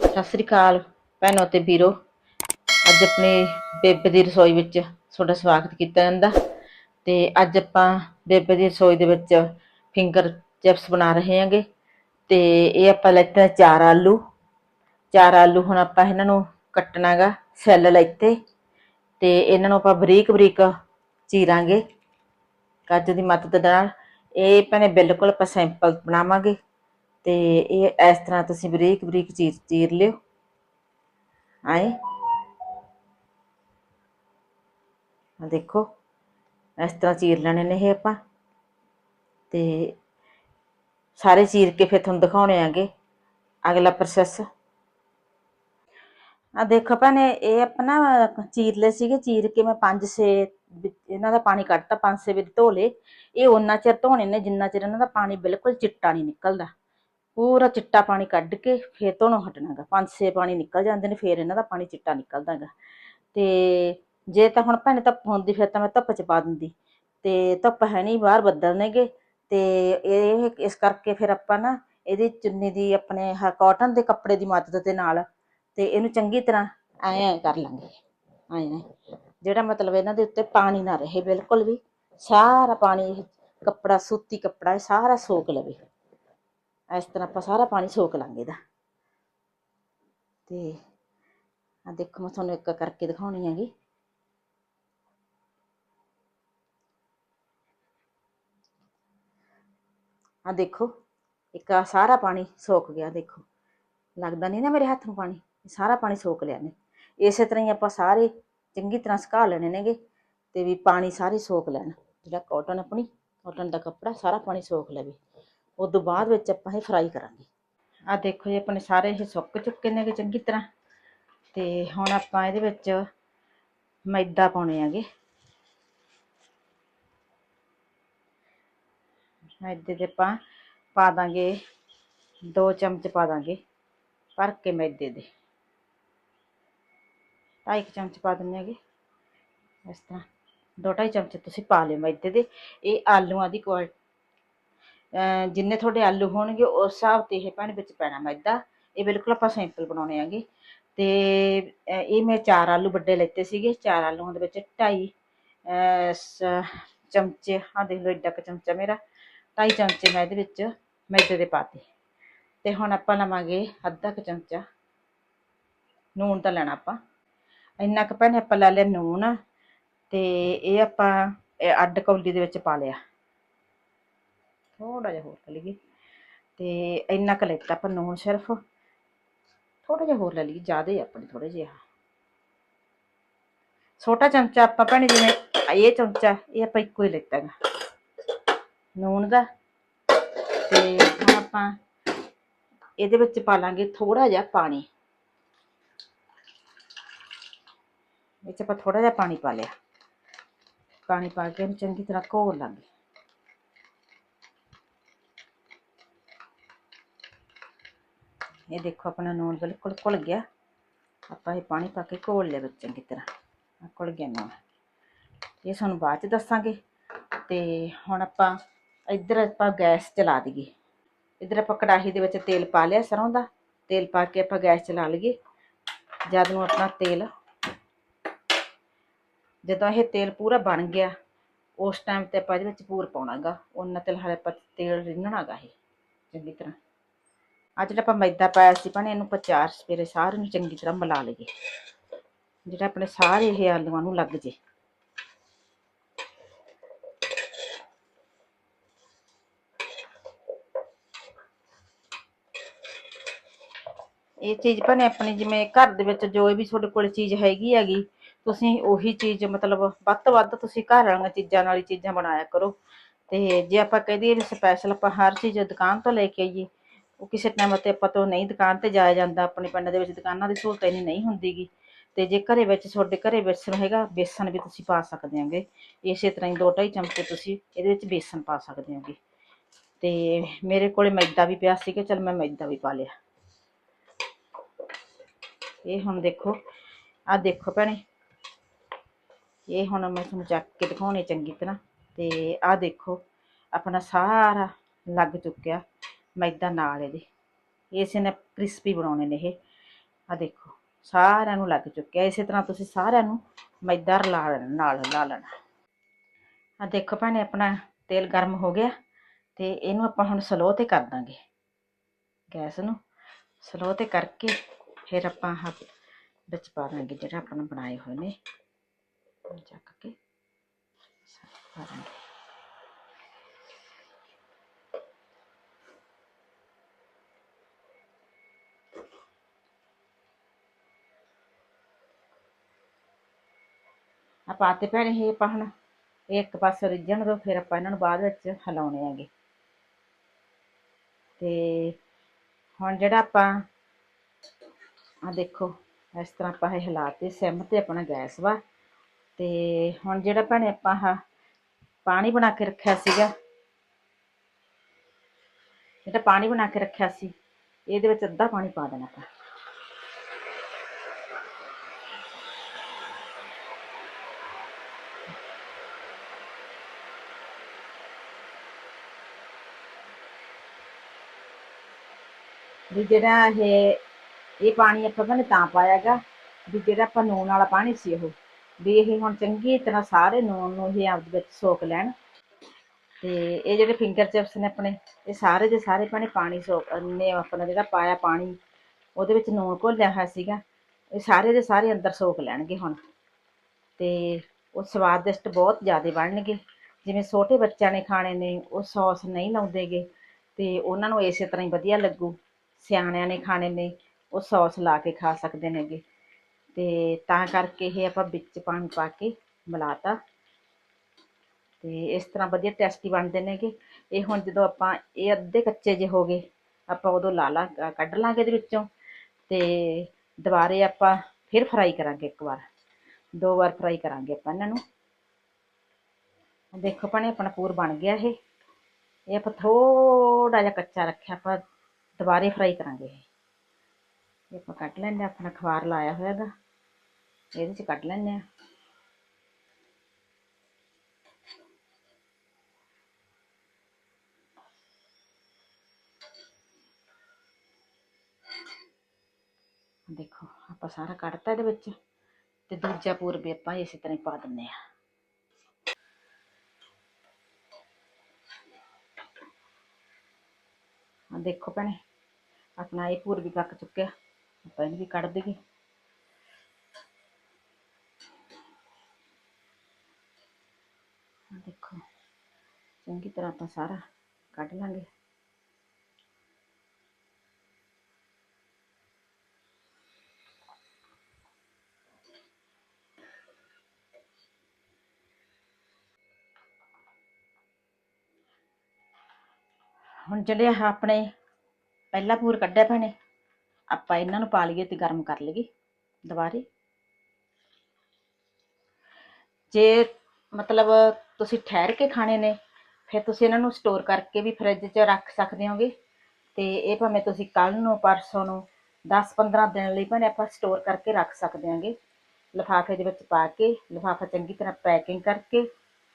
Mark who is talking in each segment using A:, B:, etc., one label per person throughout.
A: ਸਤਿ ਸ੍ਰੀ ਅਕਾਲ ਭੈਣੋ ਤੇ ਵੀਰੋ। ਅੱਜ ਆਪਣੇ ਬੇਬੇ ਦੀ ਰਸੋਈ ਵਿੱਚ ਤੁਹਾਡਾ ਸਵਾਗਤ ਕੀਤਾ ਜਾਂਦਾ। ਤੇ ਅੱਜ ਆਪਾਂ ਬੇਬੇ ਦੀ ਰਸੋਈ ਦੇ ਵਿੱਚ ਫਿੰਗਰ ਚਿਪਸ ਬਣਾ ਰਹੇ ਹਾਂਗੇ। ਤੇ ਇਹ ਆਪਾਂ ਲੈਤੇ ਚਾਰ ਆਲੂ। ਚਾਰ ਆਲੂ ਹੁਣ ਆਪਾਂ ਇਹਨਾਂ ਨੂੰ ਕੱਟਣਾਗਾ ਸੈੱਲ ਲੈਤੇ ਤੇ ਇਹਨਾਂ ਨੂੰ ਆਪਾਂ ਬਰੀਕ ਬਰੀਕ ਚੀਰਾਂਗੇ ਕੱਜ ਦੀ ਮਦਦ ਨਾਲ। ਇਹ ਭੈਣੇ ਬਿਲਕੁਲ ਆਪਾਂ ਸੈਂਪਲ ਬਣਾਵਾਂਗੇ। ਤੇ ਇਹ ਇਸ ਤਰ੍ਹਾਂ ਤੁਸੀਂ ਬਰੀਕ ਬਰੀਕ ਚੀਰ ਚੀਰ ਲਿਓ। ਆਏ। ਆ ਦੇਖੋ, ਇਸ ਤਰ੍ਹਾਂ ਚੀਰ ਲੈਣੇ ਨੇ ਇਹ ਆਪਾਂ। ਤੇ ਸਾਰੇ ਚੀਰ ਕੇ ਫਿਰ ਤੁਹਾਨੂੰ ਦਿਖਾਉਣੇ ਆਗੇ, ਅਗਲਾ ਪ੍ਰੋਸੈਸ ਆ ਦੇਖੋ ਭੈਣੇ, ਇਹ ਆਪਣਾ ਚੀਰ ਲਏ ਸੀਗੇ, ਚੀਰ ਕੇ ਮੈਂ ਪੰਜ ਛੇ ਵਿੱਚ ਇਹਨਾਂ ਦਾ ਪਾਣੀ ਕੱਢਤਾ, ਪੰਜ ਛੇ ਵਿੱਚ ਧੋ ਲਏ। ਇਹ ਉਹਨਾਂ ਚਿਰ ਧੋਣੇ ਨੇ ਜਿੰਨਾ ਚਿਰ ਇਹਨਾਂ ਦਾ ਪਾਣੀ ਬਿਲਕੁਲ ਚਿੱਟਾ ਨਹੀਂ ਨਿਕਲਦਾ। ਪੂਰਾ ਚਿੱਟਾ ਪਾਣੀ ਕੱਢ ਕੇ ਫੇਰ ਧੋਣੋਂ ਹਟਣਾਗਾ। ਪੰਜ ਛੇ ਪਾਣੀ ਨਿਕਲ ਜਾਂਦੇ ਨੇ, ਫੇਰ ਇਹਨਾਂ ਦਾ ਪਾਣੀ ਚਿੱਟਾ ਨਿਕਲਦਾਗਾ। ਤੇ ਜੇ ਤਾਂ ਹੁਣ ਭੈਣੇ ਧੁੱਪ ਹੁੰਦੀ, ਫਿਰ ਤਾਂ ਮੈਂ ਧੁੱਪ ਚ ਪਾ ਦਿੰਦੀ। ਤੇ ਧੁੱਪ ਹੈ ਨਹੀਂ ਬਾਹਰ ਬੱਦਲ ਨੇਗੇ। ਤੇ ਇਹ, ਇਸ ਕਰਕੇ ਫਿਰ ਆਪਾਂ ਨਾ ਇਹਦੀ ਚੁੰਨੀ ਦੀ ਆਪਣੇ ਆਹ ਕਾਟਨ ਦੇ ਕੱਪੜੇ ਦੀ ਮਦਦ ਦੇ ਨਾਲ ਤੇ ਇਹਨੂੰ ਚੰਗੀ ਤਰ੍ਹਾਂ ਐਂ ਐਂ ਕਰ ਲਾਂਗੇ। ਐਂ ਐਂ। ਜਿਹੜਾ ਮਤਲਬ ਇਹਨਾਂ ਦੇ ਉੱਤੇ ਪਾਣੀ ਨਾ ਰਹੇ ਬਿਲਕੁਲ ਵੀ। ਸਾਰਾ ਪਾਣੀ ਕੱਪੜਾ, ਸੂਤੀ ਕੱਪੜਾ ਸਾਰਾ ਸੋਕ ਲਵੇ। ਇਸ ਤਰ੍ਹਾਂ ਆਪਾਂ ਸਾਰਾ ਪਾਣੀ ਸੋਕ ਲਾਂਗੇ ਇਹਦਾ। ਤੇ ਆ ਦੇਖੋ, ਮੈਂ ਤੁਹਾਨੂੰ ਇੱਕ ਕਰਕੇ ਦਿਖਾਉਣੀ ਹੈਗੀ। ਆ ਦੇਖੋ, ਇੱਕ ਆ ਸਾਰਾ ਪਾਣੀ ਸੋਕ ਗਿਆ, ਦੇਖੋ। ਲੱਗਦਾ ਨਹੀਂ ਨਾ ਮੇਰੇ ਹੱਥ ਨੂੰ ਪਾਣੀ ਸਾਰਾ ਪਾਣੀ ਸੋਕ ਲਿਆ ਨੇ ਇਸੇ ਤਰ੍ਹਾਂ ਹੀ ਆਪਾਂ ਸਾਰੇ ਚੰਗੀ ਤਰ੍ਹਾਂ ਸੁਕਾ ਲੈਣੇ ਨੇਗੇ ਤੇ ਵੀ ਪਾਣੀ ਸਾਰੇ ਸੋਕ ਲੈਣ। ਜਿਹੜਾ ਕਾਟਨ ਆਪਣੀ ਕਾਟਨ ਦਾ ਕੱਪੜਾ, ਸਾਰਾ ਪਾਣੀ ਸੋਖ ਲਵੇ। ਉਸ ਤੋਂ ਬਾਅਦ ਵਿੱਚ ਆਪਾਂ ਇਹ ਫਰਾਈ ਕਰਾਂਗੇ ਆ ਦੇਖੋ ਜੀ ਆਪਣੇ ਸਾਰੇ ਇਹ ਸੁੱਕ ਚੁੱਕੇ ਨੇਗੇ ਚੰਗੀ ਤਰ੍ਹਾਂ ਤੇ ਹੁਣ ਆਪਾਂ ਇਹਦੇ ਵਿੱਚ ਮੈਦਾ ਪਾਉਣੇ ਆਗੇ ਮੈਦੇ ਦੇ ਆਪਾਂ ਪਾ ਦਾਂਗੇ 2 ਚਮਚ ਪਾ ਦਾਂਗੇ ਭਰ ਕੇ ਮੈਦੇ ਦੇ ਢਾਈ ਕੁ ਚਮਚ ਪਾ ਦਿੰਦੇ ਹੈਗੇ ਇਸ ਤਰ੍ਹਾਂ ਦੋ ਢਾਈ ਚਮਚ ਤੁਸੀਂ ਪਾ ਲਿਓ ਮੈਦੇ ਦੇ ਇਹ ਆਲੂਆਂ ਦੀ ਕੁਆਲ ਅਹ ਜਿੰਨੇ ਤੁਹਾਡੇ ਆਲੂ ਹੋਣਗੇ, ਉਸ ਹਿਸਾਬ ਤੇ ਇਹ ਭੈਣ ਵਿੱਚ ਪੈਣਾ ਮੈਦਾ। ਇਹ ਬਿਲਕੁਲ ਆਪਾਂ ਸਿੰਪਲ ਬਣਾਉਣੇ ਆਗੇ ਤੇ ਇਹ ਮੈਂ ਚਾਰ ਆਲੂ ਵੱਡੇ ਲੈਤੇ ਸੀਗੇ। ਚਾਰ ਆਲੂਆਂ ਦੇ ਵਿੱਚ ਢਾਈ, ਅਹ ਸ- ਚਮਚੇ ਆ ਦੇਖ ਲਓ ਏਡਾ ਕੁ ਚਮਚਾ ਮੇਰਾ। ਢਾਈ ਚਮਚੇ ਮੈਂ ਇਹਦੇ ਵਿੱਚ ਮੈਦੇ ਦੇ ਪਾਤੇ। ਤੇ ਹੁਣ ਆਪਾਂ ਲਵਾਂਗੇ ਅੱਧਾ ਕੁ ਚਮਚਾ। ਨੂਣ ਤਾਂ ਲੈਣਾ ਆਪਾਂ। ਇੰਨਾ ਕੁ ਭੈਣੇ ਆਪਾਂ ਲੈ ਲਿਆ ਨੂਣ। ਤੇ ਇਹ ਆਪਾਂ ਅੱਡ ਕੌਲੀ ਦੇ ਵਿੱਚ ਪਾ ਲਿਆ। ਥੋੜਾ ਜਿਹਾ ਹੋਰ ਲੈ ਲਈਏ। ਤੇ ਇੰਨਾ ਕੁ ਲੈਤਾ ਆਪਾਂ ਨੂਣ ਸਿਰਫ। ਥੋੜਾ ਜਿਹਾ ਹੋਰ ਲੈ ਲਈਏ, ਜ਼ਿਆਦਾ ਹੀ ਆਪਣੇ ਥੋੜੇ ਜਿਹਾ ਛੋਟਾ ਚਮਚਾ ਆਪਾਂ ਭੈਣੇ ਜਿਵੇਂ ਇਹ ਚਮਚਾ, ਇਹ ਆਪਾਂ ਇੱਕੋ ਹੀ ਲੈਤਾ ਗਾ ਨੂਣ ਦਾ। ਤੇ ਹੁਣ ਆਪਾਂ ਇਹਦੇ ਵਿੱਚ ਪਾ ਲਾਂਗੇ ਥੋੜਾ ਜਿਹਾ ਪਾਣੀ। ਇਹ 'ਚ ਆਪਾਂ ਥੋੜਾ ਜਿਹਾ ਪਾਣੀ ਪਾ ਲਿਆ। ਪਾਣੀ ਪਾ ਕੇ ਇਹਨੂੰ ਚੰਗੀ ਤਰ੍ਹਾਂ ਘੋਲ ਲਾਂਗੇ। ਇਹ ਦੇਖੋ ਆਪਣਾ ਨੂਣ ਬਿਲਕੁਲ ਘੁਲ ਗਿਆ। ਆਪਾਂ ਇਹ ਪਾਣੀ ਪਾ ਕੇ ਘੋਲ ਲਿਆ ਵਿੱਚ ਚੰਗੀ ਤਰ੍ਹਾਂ। ਘੁਲ ਗਿਆ ਨੂਣ ਇਹ ਸਾਨੂੰ ਬਾਅਦ ਚ ਦੱਸਾਂਗੇ। ਤੇ ਹੁਣ ਆਪਾਂ ਇੱਧਰ ਆਪਾਂ ਗੈਸ ਚਲਾ ਦਈਏ। ਇੱਧਰ ਆਪਾਂ ਕੜਾਹੀ ਦੇ ਵਿੱਚ ਤੇਲ ਪਾ ਲਿਆ ਸਰੋਂ ਦਾ। ਤੇਲ ਪਾ ਕੇ ਆਪਾਂ ਗੈਸ ਚਲਾ ਲਈਏ। ਜਦ ਨੂੰ ਆਪਣਾ ਤੇਲ ਜਦੋਂ ਇਹ ਤੇਲ ਪੂਰਾ ਬਣ ਗਿਆ, ਉਸ ਟਾਈਮ ਤੇ ਆਪਾਂ ਇਹਦੇ ਵਿੱਚ ਪੂਰ ਪਾਉਣਾਗਾ ਉਹਨਾਂ ਤੇ ਹਰੇ ਆਪਾਂ ਤੇਲ ਰਿੰਨਣਾਗਾ ਇਹ। ਚੰਗੀ ਤਰ੍ਹਾਂ। ਆ ਜਿਹੜਾ ਆਪਾਂ ਮੈਦਾ ਪਾਇਆ ਸੀ ਭਾਣੇ, ਇਹਨੂੰ ਆਪਾਂ ਚਾਰ ਸਵੇਰੇ ਸਾਰੇ ਨੂੰ ਚੰਗੀ ਤਰ੍ਹਾਂ ਮਿਲਾ ਲਈਏ। ਜਿਹੜਾ ਆਪਣੇ ਸਾਰੇ ਇਹ ਆਲੂਆਂ ਨੂੰ ਲੱਗ ਜੇ। ਇਹ ਚੀਜ਼ ਭਾਵੇਂ ਆਪਣੀ ਜਿਵੇਂ ਘਰ ਦੇ ਵਿੱਚ ਜੋ ਵੀ ਤੁਹਾਡੇ ਕੋਲ ਚੀਜ਼ ਹੈਗੀ ਹੈਗੀ, ਤੁਸੀਂ ਉਹੀ ਚੀਜ਼ ਮਤਲਬ ਵੱਧ ਤੋਂ ਵੱਧ ਤੁਸੀਂ ਘਰ ਵਾਲੀਆਂ ਚੀਜ਼ਾਂ ਨਾਲ ਹੀ ਚੀਜ਼ਾਂ ਬਣਾਇਆ ਕਰੋ। ਤੇ ਜੇ ਆਪਾਂ ਕਹਿ ਦਈਏ ਸਪੈਸ਼ਲ ਆਪਾਂ ਹਰ ਚੀਜ਼ ਦੁਕਾਨ ਤੋਂ ਲੈ ਕੇ ਆਈਏ ਉਹ ਕਿਸੇ ਟਾਈਮ ਤੇ ਆਪਾਂ ਤੋਂ ਨਹੀਂ ਦੁਕਾਨ ਤੇ ਜਾਇਆ ਜਾਂਦਾ, ਆਪਣੇ ਪਿੰਡ ਦੇ ਵਿੱਚ ਦੁਕਾਨਾਂ ਦੀ ਸਹੂਲਤ ਇੰਨੀ ਨਹੀਂ ਹੁੰਦੀਗੀ। ਤੇ ਜੇ ਘਰੇ ਵਿੱਚ, ਤੁਹਾਡੇ ਘਰੇ ਬੇਸਣ ਹੈਗਾ ਬੇਸਣ ਵੀ ਤੁਸੀਂ ਪਾ ਸਕਦੇ ਹੋਗੇ। ਇਸੇ ਤਰ੍ਹਾਂ ਹੀ ਦੋ ਢਾਈ ਚਮਚੇ ਤੁਸੀਂ ਇਹਦੇ ਵਿੱਚ ਬੇਸਣ ਪਾ ਸਕਦੇ ਹੋਗੇ। ਤੇ ਮੇਰੇ ਕੋਲੇ ਮੈਦਾ ਵੀ ਪਿਆ ਸੀਗਾ, ਚਲ ਮੈਂ ਮੈਦਾ ਵੀ ਪਾ ਲਿਆ। ਇਹ ਹੁਣ ਦੇਖੋ ਆ ਦੇਖੋ ਭੈਣੇ। ਇਹ ਹੁਣ ਮੈਂ ਤੁਹਾਨੂੰ ਚੱਕ ਕੇ ਦਿਖਾਉਣੇ ਚੰਗੀ ਤਰ੍ਹਾਂ। ਤੇ ਆ ਦੇਖੋ, ਆਪਣਾ ਸਾਰਾ ਲੱਗ ਚੁੱਕਿਆ। ਮੈਦਾ ਨਾਲ ਇਹਦੇ। ਇਸੇ ਨੇ ਕ੍ਰਿਸਪੀ ਬਣਾਉਣੇ ਨੇ ਇਹ। ਆ ਦੇਖੋ, ਸਾਰਿਆਂ ਨੂੰ ਲੱਗ ਚੁੱਕਿਆ। ਇਸੇ ਤਰ੍ਹਾਂ ਤੁਸੀਂ ਸਾਰਿਆਂ ਨੂੰ ਮੈਦਾ ਰਲਾ ਲੈਣਾ, ਨਾਲ ਲਾ ਲੈਣਾ। ਆ ਦੇਖੋ ਭੈਣੇ, ਆਪਣਾ ਤੇਲ ਗਰਮ ਹੋ ਗਿਆ ਤੇ ਇਹਨੂੰ ਆਪਾਂ ਹੁਣ ਸਲੋ ਤੇ ਕਰ ਦਾਂਗੇ। ਗੈਸ ਨੂੰ ਸਲੋ ਤੇ ਕਰਕੇ ਫਿਰ ਆਪਾਂ ਹੱਥ ਵਿੱਚ ਪਾ ਦਾਂਗੇ ਜਿਹੜਾ ਆਪਾਂ ਨੇ ਬਣਾਏ ਹੋਏ ਨੇ। ਚੱਕ ਕੇ ਪਾ ਦਾਂਗੇ। ਪਾਤੇ ਭੈਣੇ ਇਹ ਆਪਾਂ ਹੁਣ ਇਹ ਇੱਕ ਪਾਸੇ ਰਿੱਝਣ ਦੋ, ਫਿਰ ਆਪਾਂ ਇਹਨਾਂ ਨੂੰ ਬਾਅਦ ਵਿੱਚ ਹਿਲਾਉਣੇ ਆਂਗੇ ਤੇ ਹੁਣ ਜਿਹੜਾ ਆਪਾਂ ਆ ਦੇਖੋ, ਇਸ ਤਰ੍ਹਾਂ ਆਪਾਂ ਇਹ ਹਿਲਾਤੇ, ਸਿਮ ਤੇ ਆਪਣਾ ਗੈਸ ਵਾ। ਤੇ ਹੁਣ ਜਿਹੜਾ ਭੈਣੇ ਆਪਾਂ ਆਹ ਪਾਣੀ ਬਣਾ ਕੇ ਰੱਖਿਆ ਸੀਗਾ, ਜਿਹੜਾ ਪਾਣੀ ਬਣਾ ਕੇ ਰੱਖਿਆ ਸੀ, ਇਹਦੇ ਵਿੱਚ ਅੱਧਾ ਪਾਣੀ ਪਾ ਦੇਣਾ ਆਪਾਂ। ਵੀ ਜਿਹੜਾ ਇਹ ਇਹ ਪਾਣੀ ਆਪਾਂ ਕਹਿੰਦੇ ਤਾਂ ਪਾਇਆਗਾ ਵੀ ਜਿਹੜਾ ਆਪਾਂ ਨੂਣ ਵਾਲਾ ਪਾਣੀ ਸੀ ਉਹ। ਵੀ ਇਹ ਹੁਣ ਚੰਗੀ ਤਰ੍ਹਾਂ ਸਾਰੇ ਨੂਣ ਨੂੰ ਇਹ ਆਪਦੇ ਵਿੱਚ ਸੋਕ ਲੈਣ। ਤੇ ਇਹ ਜਿਹੜੇ ਫਿੰਗਰ ਚਿਪਸ ਨੇ ਆਪਣੇ, ਇਹ ਸਾਰੇ ਦੇ ਸਾਰੇ ਪਾਣੀ ਪਾਣੀ ਸੋਕ, ਨੇ ਆਪਣਾ ਜਿਹੜਾ ਪਾਇਆ ਪਾਣੀ, ਉਹਦੇ ਵਿੱਚ ਨੂਣ ਘੋਲਿਆ ਹੋਇਆ ਸੀਗਾ। ਇਹ ਸਾਰੇ ਦੇ ਸਾਰੇ ਅੰਦਰ ਸੋਕ ਲੈਣਗੇ ਹੁਣ। ਤੇ ਉਹ ਸਵਾਦਿਸ਼ਟ ਬਹੁਤ ਜ਼ਿਆਦਾ ਬਣਨਗੇ। ਜਿਵੇਂ ਛੋਟੇ ਬੱਚਿਆਂ ਨੇ ਖਾਣੇ ਨੇ, ਉਹ ਸੌਸ ਨਹੀਂ ਲਾਉਂਦੇਗੇ, ਤੇ ਉਹਨਾਂ ਨੂੰ ਇਸੇ ਤਰ੍ਹਾਂ ਹੀ ਵਧੀਆ ਲੱਗੂ। ਸਿਆਣਿਆਂ ਨੇ ਖਾਣੇ ਨੇ, ਉਹ ਸੌਸ ਲਾ ਕੇ ਖਾ ਸਕਦੇ ਨੇਗੇ। ਤੇ ਤਾਂ ਕਰਕੇ ਇਹ ਆਪਾਂ ਵਿੱਚ ਪਾਣੀ ਪਾ ਕੇ ਮਿਲਾਤਾ। ਤੇ ਇਸ ਤਰ੍ਹਾਂ ਵਧੀਆ ਟੇਸਟੀ ਬਣਦੇ ਨੇਗੇ। ਇਹ ਹੁਣ ਜਦੋਂ ਆਪਾਂ ਇਹ ਅੱਧੇ ਕੱਚੇ ਜੇ ਹੋ ਗਏ, ਆਪਾਂ ਉਦੋਂ ਲਾ ਲਾ ਕੱਢ ਲਾਂਗੇ ਇਹਦੇ ਵਿੱਚੋਂ। ਤੇ ਦੁਬਾਰੇ ਆਪਾਂ ਫਿਰ ਫਰਾਈ ਕਰਾਂਗੇ ਇੱਕ ਵਾਰ। ਦੋ ਵਾਰ ਫਰਾਈ ਕਰਾਂਗੇ ਆਪਾਂ ਇਹਨਾਂ ਨੂੰ। ਦੇਖੋ ਭੈਣੇ, ਆਪਣਾ ਪੂਰ ਬਣ ਗਿਆ ਇਹ। ਇਹ ਆਪਾਂ ਥੋੜਾ ਜਿਹਾ ਕੱਚਾ ਰੱਖਿਆ, ਆਪਾਂ ਦੁਬਾਰੇ ਫਰਾਈ ਕਰਾਂਗੇ ਇਹ। ਆਪਾਂ ਕੱਢ ਲੈਂਦੇ ਹਾਂ, ਆਪਣਾ ਖਵਾਰ ਲਾਇਆ ਹੋਇਆ ਹੈਗਾ। ਇਹਦੇ ਚ ਕੱਢ ਲੈਂਦੇ ਆ ਦੇਖੋ ਆਪਾਂ ਸਾਰਾ ਕੱਢਤਾ ਇਹਦੇ ਵਿੱਚ ਤੇ ਦੂਜਾ ਪੂਰ ਵੀ ਆਪਾਂ ਇਸੇ ਤਰ੍ਹਾਂ ਹੀ ਪਾ ਦਿੰਨੇ ਆ ਆ ਦੇਖੋ ਭੈਣੇ ਆਪਣਾ ਇਹ ਪੂਰ ਵੀ ਪੱਕ ਚੁੱਕਿਆ। ਆਪਾਂ ਇਹਨੂੰ ਵੀ ਕੱਢ ਦੇਈਏ। ਆ ਦੇਖੋ, ਚੰਗੀ ਤਰ੍ਹਾਂ ਆਪਾਂ ਸਾਰਾ ਕੱਢ ਲਾਂਗੇ। ਹੁਣ ਜਿਹੜੇ ਆਹ ਆਪਣੇ ਪਹਿਲਾ ਪੂਰ ਕੱਢਿਆ ਭੈਣੇ। ਆਪਾਂ ਇਹਨਾਂ ਨੂੰ ਪਾ ਲਈਏ ਤੇ ਗਰਮ ਕਰ ਲਈਏ ਦੁਬਾਰੇ। ਜੇ ਮਤਲਬ ਤੁਸੀਂ ਠਹਿਰ ਕੇ ਖਾਣੇ ਨੇ, ਫਿਰ ਤੁਸੀਂ ਇਹਨਾਂ ਨੂੰ ਸਟੋਰ ਕਰਕੇ ਵੀ ਫ੍ਰਿਜ 'ਚ ਰੱਖ ਸਕਦੇ ਹੋਗੇ। ਤੇ ਇਹ ਭਾਵੇਂ ਤੁਸੀਂ ਕੱਲ ਨੂੰ, ਪਰਸੋਂ ਨੂੰ 10-15 ਦਿਨ ਲਈ ਭਾਵੇਂ ਆਪਾਂ ਸਟੋਰ ਕਰਕੇ ਰੱਖ ਸਕਦੇ ਹਾਂਗੇ। ਲਿਫਾਫੇ ਦੇ ਵਿੱਚ ਪਾ ਕੇ, ਲਿਫਾਫਾ ਚੰਗੀ ਤਰ੍ਹਾਂ ਪੈਕਿੰਗ ਕਰਕੇ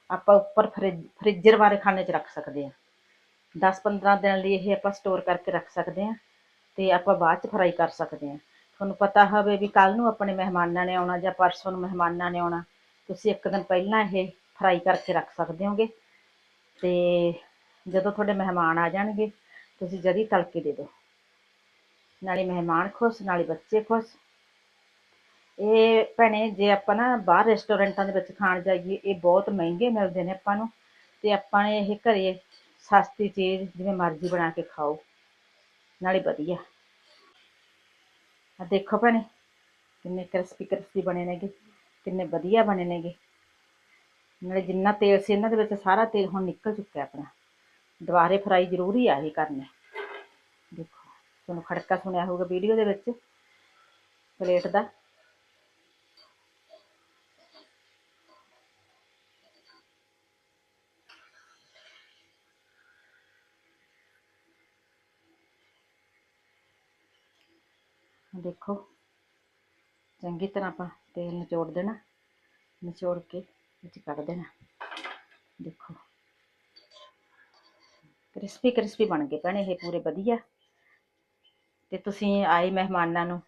A: ਆਪਾਂ ਉੱਪਰ ਫ੍ਰਿਜ ਫ੍ਰਿਜਰ ਵਾਲੇ ਖਾਨੇ 'ਚ ਰੱਖ ਸਕਦੇ ਹਾਂ। 10-15 ਦਿਨ ਲਈ ਇਹ ਆਪਾਂ ਸਟੋਰ ਕਰਕੇ ਰੱਖ ਸਕਦੇ ਹਾਂ ਤੇ ਆਪਾਂ ਬਾਅਦ 'ਚ ਫਰਾਈ ਕਰ ਸਕਦੇ ਹਾਂ। ਤੁਹਾਨੂੰ ਪਤਾ ਹੋਵੇ ਵੀ ਕੱਲ ਨੂੰ ਆਪਣੇ ਮਹਿਮਾਨਾਂ ਨੇ ਆਉਣਾ ਜਾਂ ਪਰਸੋਂ ਨੂੰ ਮਹਿਮਾਨਾਂ ਨੇ ਆਉਣਾ, ਤੁਸੀਂ ਇੱਕ ਦਿਨ ਪਹਿਲਾਂ ਇਹ ਫਰਾਈ ਕਰਕੇ ਰੱਖ ਸਕਦੇ ਹੋਗੇ ਤੇ ਜਦੋਂ ਤੁਹਾਡੇ ਮਹਿਮਾਨ ਆ ਜਾਣਗੇ, ਤੁਸੀਂ ਜਦੀ ਤੜਕੇ ਦੇ ਦਿਓ। ਨਾਲੇ ਮਹਿਮਾਨ ਖੁਸ਼, ਨਾਲੇ ਬੱਚੇ ਖੁਸ਼। ਇਹ ਭੈਣੇ, ਜੇ ਆਪਾਂ ਨਾ ਬਾਹਰ ਰੈਸਟੋਰੈਂਟਾਂ ਦੇ ਵਿੱਚ ਖਾਣ ਜਾਈਏ, ਇਹ ਬਹੁਤ ਮਹਿੰਗੇ ਮਿਲਦੇ ਨੇ ਆਪਾਂ ਨੂੰ ਤੇ ਆਪਾਂ ਨੇ ਇਹ ਘਰੇ ਸਸਤੀ ਚੀਜ਼ ਜਿਵੇਂ ਮਰਜ਼ੀ ਬਣਾ ਕੇ ਖਾਓ, ਨਾਲੇ ਵਧੀਆ। ਆ ਦੇਖੋ ਭੈਣੇ, ਕਿੰਨੇ ਕ੍ਰਿਸਪੀ ਕ੍ਰਿਸਪੀ ਬਣੇ ਨੇਗੇ, ਕਿੰਨੇ ਵਧੀਆ ਬਣੇ ਨੇਗੇ। ਨਾਲੇ ਜਿੰਨਾ ਤੇਲ ਸੀ, ਇਹਨਾਂ ਦੇ ਵਿੱਚ ਸਾਰਾ ਤੇਲ ਹੁਣ ਨਿਕਲ ਚੁੱਕਿਆ ਆਪਣਾ। ਦੁਬਾਰੇ ਫਰਾਈ ਜ਼ਰੂਰੀ ਆ ਇਹ ਕਰਨੇ। ਦੇਖੋ, ਤੁਹਾਨੂੰ ਖੜਕਾ ਸੁਣਿਆ ਹੋਊਗਾ ਵੀਡੀਓ ਦੇ ਵਿੱਚ, ਪਲੇਟ ਦਾ। ਦੇਖੋ। ਚੰਗੀ ਤਰ੍ਹਾਂ ਆਪਾਂ ਤੇਲ ਨਿਚੋੜ ਦੇਣਾ, ਨਿਚੋੜ ਕੇ ਵਿੱਚ ਕੱਢ ਦੇਣਾ। ਦੇਖੋ। ਕ੍ਰਿਸਪੀ ਕ੍ਰਿਸਪੀ ਬਣ ਗਏ ਭੈਣੇ, ਇਹ ਪੂਰੇ ਵਧੀਆ। ਤੇ ਤੁਸੀਂ ਆਏ ਮਹਿਮਾਨਾਂ ਨੂੰ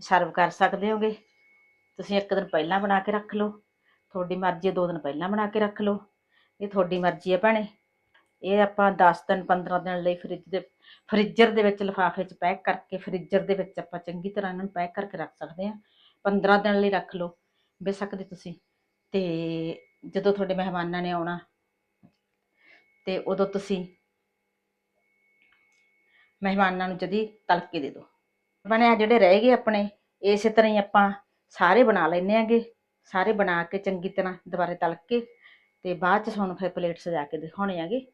A: ਸਰਵ ਕਰ ਸਕਦੇ ਹੋਗੇ। ਤੁਸੀਂ ਇੱਕ ਦਿਨ ਪਹਿਲਾਂ ਬਣਾ ਕੇ ਰੱਖ ਲਓ। ਤੁਹਾਡੀ ਮਰਜ਼ੀ ਹੈ, ਦੋ ਦਿਨ ਪਹਿਲਾਂ ਬਣਾ ਕੇ ਰੱਖ ਲਓ। ਇਹ ਤੁਹਾਡੀ ਮਰਜ਼ੀ ਹੈ ਭੈਣੇ। ਇਹ ਆਪਾਂ 10 ਦਿਨ 15 ਦਿਨ ਲਈ ਫ੍ਰਿਜ ਦੇ ਫ੍ਰੀਜ਼ਰ ਦੇ ਵਿੱਚ ਲਿਫਾਫੇ 'ਚ ਪੈਕ ਕਰਕੇ ਫ੍ਰੀਜ਼ਰ ਦੇ ਵਿੱਚ ਆਪਾਂ ਚੰਗੀ ਤਰ੍ਹਾਂ ਇਹਨਾਂ ਨੂੰ ਪੈਕ ਕਰਕੇ ਰੱਖ ਸਕਦੇ ਹਾਂ। 15 ਦਿਨ ਲਈ ਰੱਖ ਲਓ ਬੇਸ਼ੱਕ ਦੇ ਤੁਸੀਂ, ਤੇ ਜਦੋਂ ਤੁਹਾਡੇ ਮਹਿਮਾਨਾਂ ਨੇ ਆਉਣਾ, ਤੇ ਉਦੋਂ ਤੁਸੀਂ ਮਹਿਮਾਨਾਂ ਨੂੰ ਜਦੀ ਤਲਕੇ ਦੇ ਦਿਓ। ਬਣੇ ਆ ਜਿਹੜੇ ਰਹਿ ਗਏ ਆਪਣੇ, ਇਸੇ ਤਰ੍ਹਾਂ ਹੀ ਆਪਾਂ ਸਾਰੇ ਬਣਾ ਲੈਨੇ ਆਂਗੇ ਸਾਰੇ ਬਣਾ ਕੇ ਚੰਗੀ ਤਰ੍ਹਾਂ ਦੁਬਾਰੇ ਤਲ ਕੇ ਤੇ ਬਾਅਦ ਚ ਤੁਹਾਨੂੰ ਫਿਰ ਪਲੇਟ ਸਜਾ ਕੇ ਦਿਖਾਉਣੇ ਆਗੇ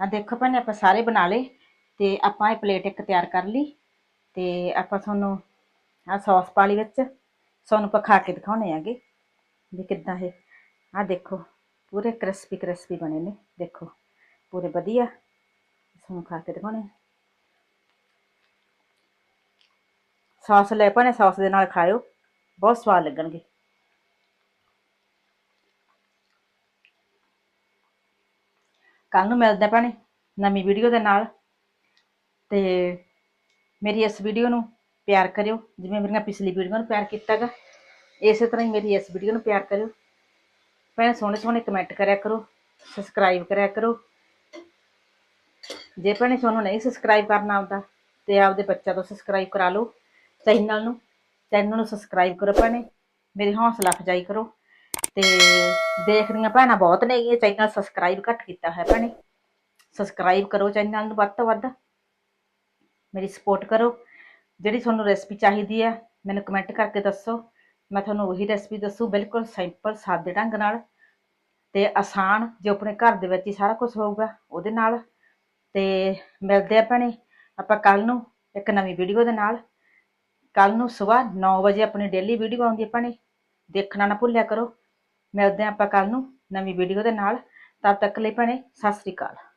A: ਆ ਦੇਖੋ ਭੈਣੇ, ਆਪਾਂ ਸਾਰੇ ਬਣਾ ਲਏ ਤੇ ਆਪਾਂ ਇਹ ਪਲੇਟ ਇੱਕ ਤਿਆਰ ਕਰ ਲਈ ਤੇ ਆਪਾਂ ਤੁਹਾਨੂੰ ਆ ਸੌਸ ਪਾ ਲਈ ਵਿੱਚ। ਤੁਹਾਨੂੰ ਆਪਾਂ ਖਾ ਕੇ ਦਿਖਾਉਣੇ ਆਗੇ ਵੀ ਕਿੱਦਾਂ ਇਹ। ਆ ਦੇਖੋ, ਪੂਰੇ ਕ੍ਰਿਸਪੀ ਕ੍ਰਿਸਪੀ ਬਣੇ ਨੇ, ਦੇਖੋ, ਪੂਰੇ ਵਧੀਆ। ਤੁਹਾਨੂੰ ਖਾ ਕੇ ਦਿਖਾਉਣੇ ਆ। ਸੌਸ ਲੈ ਭਾਣੇ, ਸੌਸ ਦੇ ਨਾਲ ਖਾਇਓ, ਬਹੁਤ ਸਵਾਦ ਲੱਗਣਗੇ। ਕੱਲ ਨੂੰ ਮਿਲਦੇ ਭੈਣੇ, ਨਵੀਂ ਵੀਡੀਓ ਦੇ ਨਾਲ। ਤੇ ਮੇਰੀ ਇਸ ਵੀਡੀਓ ਨੂੰ ਪਿਆਰ ਕਰਿਓ, ਜਿਵੇਂ ਮੇਰੀਆਂ ਪਿਛਲੀ ਵੀਡੀਓ ਨੂੰ ਪਿਆਰ ਕੀਤਾਗਾ, ਇਸੇ ਤਰ੍ਹਾਂ ਹੀ ਮੇਰੀ ਇਸ ਵੀਡੀਓ ਨੂੰ ਪਿਆਰ ਕਰਿਓ। ਭੈਣੇ, ਸੋਹਣੇ ਸੋਹਣੇ ਕਮੈਂਟ ਕਰਿਆ ਕਰੋ ਸਬਸਕ੍ਰਾਈਬ ਕਰਿਆ ਕਰੋ। ਜੇ ਭੈਣੇ ਤੁਹਾਨੂੰ ਨਹੀਂ ਸਬਸਕ੍ਰਾਈਬ ਕਰਨਾ ਆਉਂਦਾ, ਤੇ ਆਪਦੇ ਬੱਚਿਆਂ ਤੋਂ ਸਬਸਕ੍ਰਾਈਬ ਕਰਾ ਲਓ। ਚੈਨਲ ਨੂੰ ਚੈਨਲ ਨੂੰ ਸਬਸਕ੍ਰਾਈਬ ਕਰੋ ਭੈਣੇ। ਮੇਰੀ ਹੌਸਲਾ ਅਫਜਾਈ ਕਰੋ। ਤੇ ਦੇਖਦੀਆਂ ਭੈਣਾਂ ਬਹੁਤ ਨੇ, ਇਹ ਚੈਨਲ ਸਬਸਕ੍ਰਾਈਬ ਘੱਟ ਕੀਤਾ ਹੈ ਭੈਣੇ। ਸਬਸਕ੍ਰਾਈਬ ਕਰੋ ਚੈਨਲ ਨੂੰ ਵੱਧ ਤੋਂ ਵੱਧ। ਮੇਰੀ ਸਪੋਰਟ ਕਰੋ। ਜਿਹੜੀ ਤੁਹਾਨੂੰ ਰੈਸਪੀ ਚਾਹੀਦੀ ਹੈ, ਮੈਨੂੰ ਕਮੈਂਟ ਕਰਕੇ ਦੱਸੋ। ਮੈਂ ਤੁਹਾਨੂੰ ਉਹੀ ਰੈਸਪੀ ਦੱਸੂ, ਬਿਲਕੁਲ ਸਿੰਪਲ ਸਾਦੇ ਢੰਗ ਨਾਲ ਤੇ ਆਸਾਨ, ਜੋ ਆਪਣੇ ਘਰ ਦੇ ਵਿੱਚ ਹੀ ਸਾਰਾ ਕੁਝ ਹੋਊਗਾ, ਉਹਦੇ ਨਾਲ। ਤੇ ਮਿਲਦੇ ਆ ਭੈਣੇ, ਆਪਾਂ ਕੱਲ ਨੂੰ ਇੱਕ ਨਵੀਂ ਵੀਡੀਓ ਦੇ ਨਾਲ। ਕੱਲ ਨੂੰ ਸਵੇਰ 9 ਵਜੇ ਆਪਣੀ ਡੇਲੀ ਵੀਡੀਓ ਆਉਂਦੀ ਹੈ ਭੈਣੇ। ਦੇਖਣਾ ਨਾ ਭੁੱਲਿਆ ਕਰੋ। ਮਿਲਦੇ ਹਾਂ ਆਪਾਂ ਕੱਲ ਨੂੰ ਨਵੀਂ ਵੀਡੀਓ ਦੇ ਨਾਲ। ਤਦ ਤੱਕ ਲਈ ਭੈਣੇ, ਸਤਿ ਸ੍ਰੀ ਅਕਾਲ।